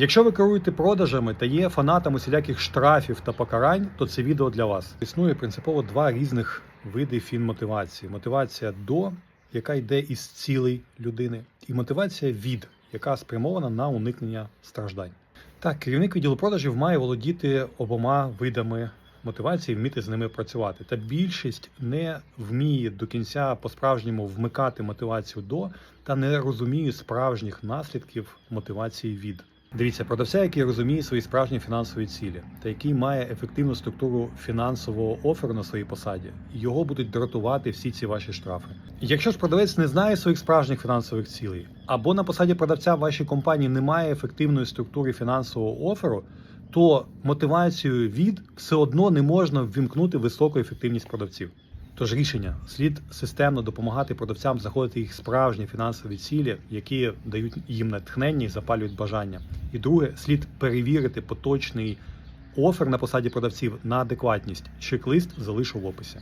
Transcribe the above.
Якщо ви керуєте продажами та є фанатом усіляких штрафів та покарань, то це відео для вас. Існує принципово два різних види фінмотивації: мотивація до, яка йде із цілей людини, і мотивація від, яка спрямована на уникнення страждань. Так, керівник відділу продажів має володіти обома видами мотивації, вміти з ними працювати. Та більшість не вміє до кінця по-справжньому вмикати мотивацію до та не розуміє справжніх наслідків мотивації від. Дивіться, продавця, який розуміє свої справжні фінансові цілі, та який має ефективну структуру фінансового оферу на своїй посаді, його будуть дратувати всі ці ваші штрафи. Якщо ж продавець не знає своїх справжніх фінансових цілей, або на посаді продавця в вашій компанії немає ефективної структури фінансового оферу, то мотивацію від все одно не можна ввімкнути високу ефективність продавців. Тож рішення слід системно допомагати продавцям знаходити їх справжні фінансові цілі, які дають їм натхнення і запалюють бажання. І друге, слід перевірити поточний офер на посаді продавців на адекватність. Чек-лист залишу в описі.